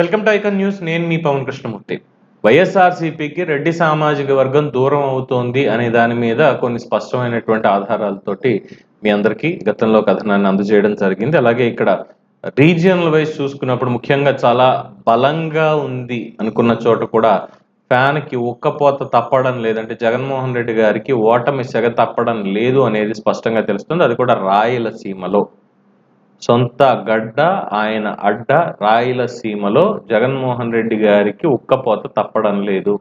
Welcome to icon news. నేను మీ పవన్ కృష్ణమూర్తి. వైఎస్ఆర్సీపీకి రెడ్డి సామాజిక వర్గం దూరం అవుతోంది అనే దాని మీద కొన్ని స్పష్టమైనటువంటి ఆధారాలతోటి మీ అందరికీ గతంలో కథనాన్ని అందజేయడం జరిగింది. అలాగే ఇక్కడ రీజియనల్ వైజ్ చూసుకున్నప్పుడు ముఖ్యంగా చాలా బలంగా ఉంది అనుకున్న చోట కూడా ఫ్యాన్కి ఉక్కపోత తప్పడం లేదంటే జగన్మోహన్ రెడ్డి గారికి ఓటమి సెగ తప్పడం లేదు అనేది స్పష్టంగా తెలుస్తుంది. అది కూడా రాయలసీమలో. సొంత గడ్డ ఆయన అడ్డ రాయలసీమలో జగన్మోహన్ రెడ్డి గారికి ఉక్కపోత తప్పడం లేదు.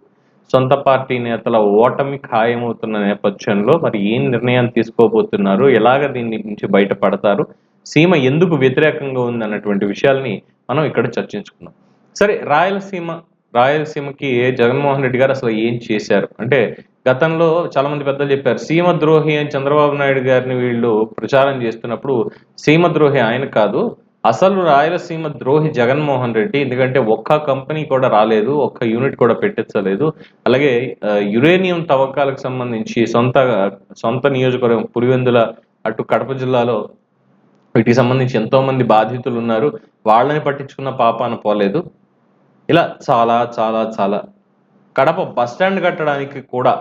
సొంత పార్టీ నేతల ఓటమి ఖాయమవుతున్న నేపథ్యంలో మరి ఏం నిర్ణయం తీసుకోబోతున్నారు? ఎలాగ దీని నుంచి బయటపడతారు? సీమ ఎందుకు వ్యతిరేకంగా ఉంది అన్నటువంటి విషయాల్ని మనం ఇక్కడ చర్చించుకున్నాం సరే రాయలసీమ రాయలసీమకి జగన్మోహన్ రెడ్డి గారు అసలు ఏం చేశారు? అంటే గతంలో చాలా మంది పెద్దలు చెప్పారు సీమ ద్రోహి అని చంద్రబాబు నాయుడు గారిని వీళ్ళు ప్రచారం చేస్తున్నప్పుడు సీమ ద్రోహి ఆయన కాదు అసలు రాయలసీమ ద్రోహి జగన్మోహన్ రెడ్డి ఎందుకంటే ఒక్క కంపెనీ కూడా రాలేదు ఒక్క యూనిట్ కూడా పెట్టించలేదు. అలాగే యురేనియం తవ్వకాలకు సంబంధించి సొంత సొంత నియోజకవర్గం పులివెందుల అటు కడప జిల్లాలో వీటికి సంబంధించి ఎంతో మంది బాధితులు ఉన్నారు. వాళ్ళని పట్టించుకున్న పాపాన పోలేదు. ఇలా చాలా చాలా చాలా. కడప బస్ స్టాండ్ కట్టడానికి కూడా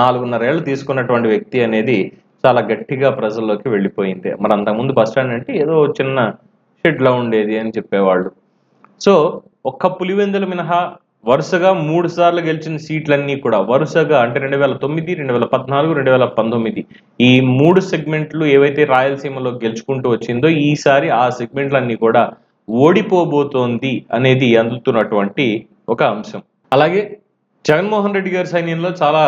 నాలుగున్నరేళ్ళు తీసుకున్నటువంటి వ్యక్తి అనేది చాలా గట్టిగా ప్రజల్లోకి వెళ్ళిపోయింది. మరి అంతకుముందు బస్ స్టాండ్ అంటే ఏదో చిన్న షెడ్లా ఉండేది అని చెప్పేవాళ్ళు. సో ఒక్క పులివెందుల మినహా వరుసగా మూడు సార్లు గెలిచిన సీట్లన్నీ కూడా వరుసగా అంటే రెండు వేల తొమ్మిది రెండు వేల పద్నాలుగు రెండు వేల పంతొమ్మిది ఈ మూడు సెగ్మెంట్లు ఏవైతే రాయలసీమలో గెలుచుకుంటూ వచ్చిందో ఈసారి ఆ సెగ్మెంట్లన్నీ కూడా ఓడిపోబోతోంది అనేది అందుతున్నటువంటి ఒక అంశం. అలాగే జగన్మోహన్ రెడ్డి గారి సైన్యంలో చాలా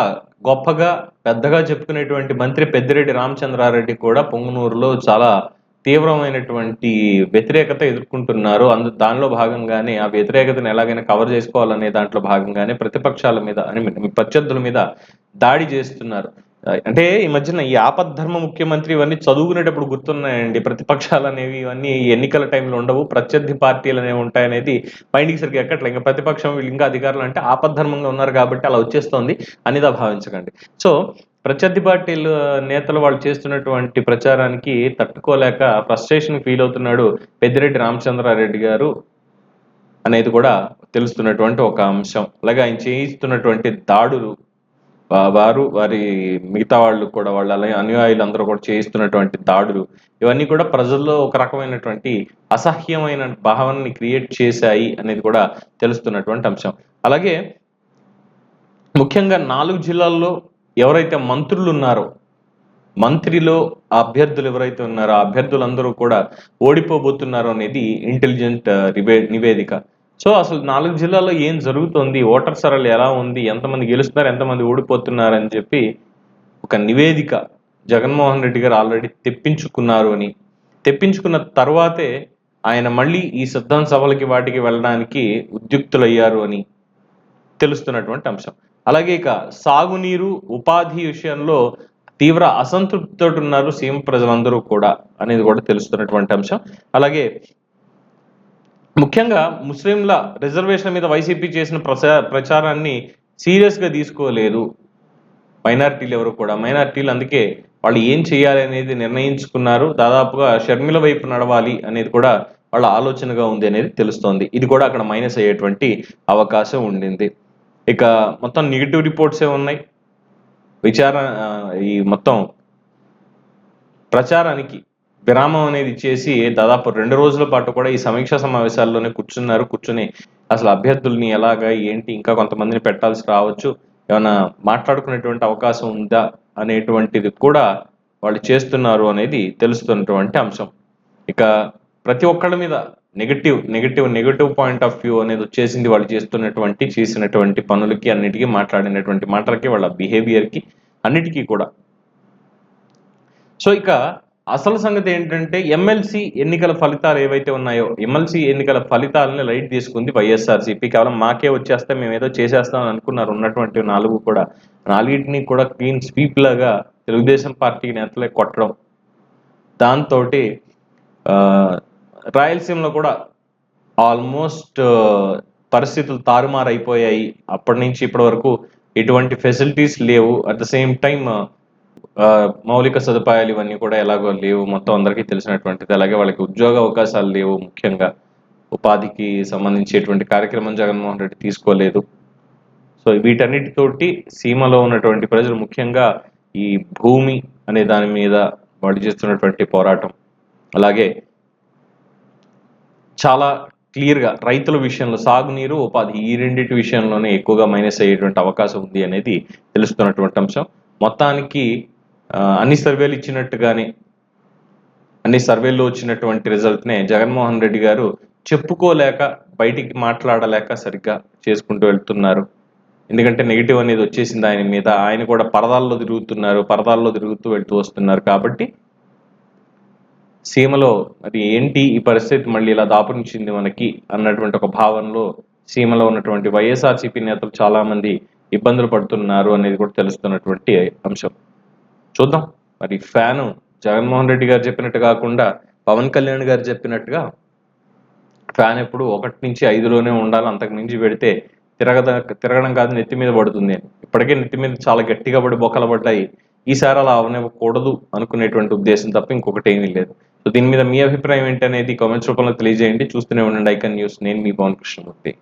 గొప్పగా పెద్దగా చెప్పుకునేటువంటి మంత్రి పెద్దిరెడ్డి రామచంద్రారెడ్డి కూడా పొంగునూరులో చాలా తీవ్రమైనటువంటి వ్యతిరేకత ఎదుర్కొంటున్నారు. అందు దానిలో భాగంగానే ఆ వ్యతిరేకతను ఎలాగైనా కవర్ చేసుకోవాలనే దాంట్లో భాగంగానే ప్రతిపక్షాల మీద అని ప్రత్యర్థుల మీద దాడి చేస్తున్నారు. అంటే ఈ మధ్యన ఈ ఆపద్ధర్మ ముఖ్యమంత్రి ఇవన్నీ చదువుకునేటప్పుడు గుర్తున్నాయండి. ప్రతిపక్షాలు అనేవి ఇవన్నీ ఎన్నికల టైంలో ఉండవు. ప్రత్యర్థి పార్టీలు అనేవి ఉంటాయనేది మైండ్కి సరిగ్గా ఎక్కట్లే. ఇంకా ప్రతిపక్షం వీళ్ళు ఇంకా అధికారులు అంటే ఆపద్ధర్మంగా ఉన్నారు కాబట్టి అలా వచ్చేస్తోంది. అనిదా భావించకండి. సో ప్రత్యర్థి పార్టీలు నేతలు వాళ్ళు చేస్తున్నటువంటి ప్రచారానికి తట్టుకోలేక ఫ్రస్ట్రేషన్ ఫీల్ అవుతున్నాడు పెద్దిరెడ్డి రామచంద్రారెడ్డి గారు అనేది కూడా తెలుస్తున్నటువంటి ఒక అంశం. అలాగే ఆయన చేయిస్తున్నటువంటి దాడులు వారు వారి మిగతా వాళ్ళు కూడా వాళ్ళ అలాగే అనుయాయులు అందరూ కూడా చేయిస్తున్నటువంటి దాడులు ఇవన్నీ కూడా ప్రజల్లో ఒక రకమైనటువంటి అసహ్యమైన భావనని క్రియేట్ చేశాయి అనేది కూడా తెలుస్తున్నటువంటి అంశం. అలాగే ముఖ్యంగా నాలుగు జిల్లాల్లో ఎవరైతే మంత్రులు ఉన్నారో మంత్రిలో అభ్యర్థులు ఎవరైతే ఉన్నారో ఆ అభ్యర్థులందరూ కూడా ఓడిపోబోతున్నారో అనేది ఇంటెలిజెంట్ నివేదిక. సో అసలు నాలుగు జిల్లాల్లో ఏం జరుగుతోంది? ఓటర్ సరళి ఎలా ఉంది? ఎంతమంది గెలుస్తున్నారు? ఎంతమంది ఓడిపోతున్నారు అని చెప్పి ఒక నివేదిక జగన్మోహన్ రెడ్డి గారు ఆల్రెడీ తెప్పించుకున్నారు అని. తెప్పించుకున్న తర్వాతే ఆయన మళ్ళీ ఈ సిద్ధాంత సభలకి వాటికి వెళ్ళడానికి ఉద్యుక్తులయ్యారు అని తెలుస్తున్నటువంటి అంశం. అలాగే ఇక సాగునీరు ఉపాధి విషయంలో తీవ్ర అసంతృప్తితో ఉన్నారు సీమ ప్రజలందరూ కూడా అనేది కూడా తెలుస్తున్నటువంటి అంశం. అలాగే ముఖ్యంగా ముస్లింల రిజర్వేషన్ మీద వైసీపీ చేసిన ప్రచా ప్రచారాన్ని సీరియస్గా తీసుకోలేదు. మైనారిటీలు ఎవరు కూడా. మైనారిటీలు అందుకే వాళ్ళు ఏం చేయాలి అనేది నిర్ణయించుకున్నారు. దాదాపుగా షర్మిల వైపు నడవాలి అనేది కూడా వాళ్ళ ఆలోచనగా ఉంది అనేది తెలుస్తోంది. ఇది కూడా అక్కడ మైనస్ అయ్యేటువంటి అవకాశం ఉండింది. ఇక మొత్తం నెగిటివ్ రిపోర్ట్సే ఉన్నాయి? విచార ఈ మొత్తం ప్రచారానికి విరామం అనేది ఇచ్చేసి దాదాపు రెండు రోజుల పాటు కూడా ఈ సమీక్షా సమావేశాల్లోనే కూర్చున్నారు కూర్చుని అసలు అభ్యర్థుల్ని ఎలాగా ఏంటి ఇంకా కొంతమందిని పెట్టాల్సి రావచ్చు ఏమైనా మాట్లాడుకునేటువంటి అవకాశం ఉందా అనేటువంటిది కూడా వాళ్ళు చేస్తున్నారు అనేది తెలుస్తున్నటువంటి అంశం. ఇక ప్రతి ఒక్కళ్ళ మీద negative negative negative point of view అనేది వచ్చేసింది వాళ్ళు చేస్తున్నటువంటి చేసినటువంటి పనులకి అన్నిటికీ మాట్లాడినటువంటి మాటలకి వాళ్ళ బిహేవియర్కి అన్నిటికీ కూడా. సో ఇక అసలు సంగతి ఏంటంటే ఎమ్మెల్సీ ఎన్నికల ఫలితాలు ఏవైతే ఉన్నాయో ఎమ్మెల్సీ ఎన్నికల ఫలితాలని లైట్ తీసుకుంది వైఎస్ఆర్సీపీ. కేవలం మాకే వచ్చేస్తే మేము ఏదో చేసేస్తామని అనుకున్నారు. ఉన్నటువంటి నాలుగు కూడా నాలుగింటిని కూడా క్లీన్ స్వీప్ లాగా తెలుగుదేశం పార్టీ నేతలే కొట్టడం. దాంతో రాయలసీమలో కూడా ఆల్మోస్ట్ పరిస్థితులు తారుమారైపోయాయి. అప్పటి నుంచి ఇప్పటి వరకు ఎటువంటి ఫెసిలిటీస్ లేవు. అట్ ద సేమ్ టైం మౌలిక సదుపాయాలు ఇవన్నీ కూడా ఎలాగో లేవు. మొత్తం అందరికీ తెలిసినటువంటిది. అలాగే వాళ్ళకి ఉద్యోగ అవకాశాలు లేవు ముఖ్యంగా. ఉపాధికి సంబంధించేటువంటి కార్యక్రమం జగన్మోహన్ రెడ్డి తీసుకోలేదు. సో వీటన్నిటితోటి సీమలో ఉన్నటువంటి ప్రజలు ముఖ్యంగా ఈ భూమి అనే దాని మీద వాళ్ళు చేస్తున్నటువంటి పోరాటం. అలాగే చాలా క్లియర్గా రైతుల విషయంలో సాగునీరు ఉపాధి ఈ రెండింటి విషయంలోనే ఎక్కువగా మైనస్ అయ్యేటువంటి అవకాశం ఉంది అనేది తెలుస్తున్నటువంటి అంశం. మొత్తానికి అన్ని సర్వేలు ఇచ్చినట్టుగానే అన్ని సర్వేల్లో వచ్చినటువంటి రిజల్ట్నే జగన్మోహన్ రెడ్డి గారు చెప్పుకోలేక బయటికి మాట్లాడలేక సరిగ్గా చేసుకుంటూ వెళ్తున్నారు. ఎందుకంటే నెగిటివ్ అనేది వచ్చేసింది ఆయన మీద. ఆయన కూడా పరదాల్లో తిరుగుతున్నారు పరదాల్లో తిరుగుతూ వెళ్తూ వస్తున్నారు కాబట్టి సీమలో మరి ఏంటి ఈ పరిస్థితి? మళ్ళీ ఇలా దాపురించింది మనకి అన్నటువంటి ఒక భావనలో సీమలో ఉన్నటువంటి వైఎస్ఆర్సీపీ నేతలు చాలామంది ఇబ్బందులు పడుతున్నారు అనేది కూడా తెలుస్తున్నటువంటి అంశం. చూద్దాం. మరి ఫ్యాను జగన్మోహన్ రెడ్డి గారు చెప్పినట్టు కాకుండా పవన్ కళ్యాణ్ గారు చెప్పినట్టుగా ఫ్యాన్ ఎప్పుడు ఒకటి నుంచి ఐదులోనే ఉండాలి అంతకు మించి పెడితే తిరగద తిరగడం కాదు నెత్తి మీద పడుతుంది. అని. ఇప్పటికే నెత్తి మీద చాలా గట్టిగా పడి బొక్కలు పడ్డాయి. ఈసారి అలా అవనివ్వకూడదు అనుకునేటువంటి ఉద్దేశం తప్ప ఇంకొకటి ఏమీ లేదు. సో దీని మీద మీ అభిప్రాయం ఏంటి అనేది కామెంట్స్ రూపంలో తెలియజేయండి. చూస్తూనే ఉండండి ఐకన్ న్యూస్. నేను మీ పవన్ కృష్ణమూర్తి.